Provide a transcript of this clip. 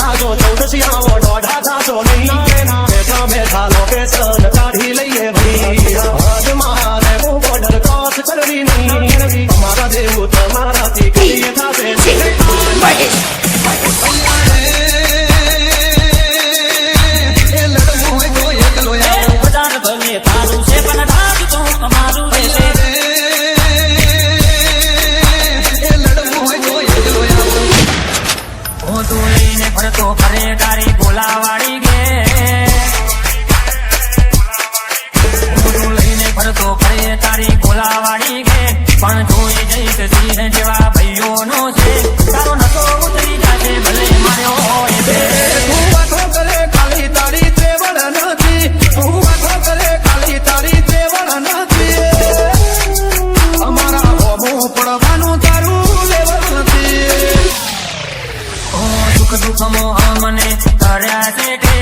ખુશિયાઓ દોઢા થાશો નહીં બેઠા બેઠા લોકેશન કાઢી લઈએ ભાઈ હાથમાં રહેવું બોર્ડર ક્રોસ કરવી નહીં અમારા જેવું તમારાથી કઈ ફરતો ફરે તારી બોલાવાળી ગે. તું લઈને ફરતો ફરે તારી બોલાવાળી ગે. પણ જોઈ જઈશ સિંહ જેવા ભાઈઓનો છે. નથી ઓ દુઃખ દુઃખમો મને કર્યા છે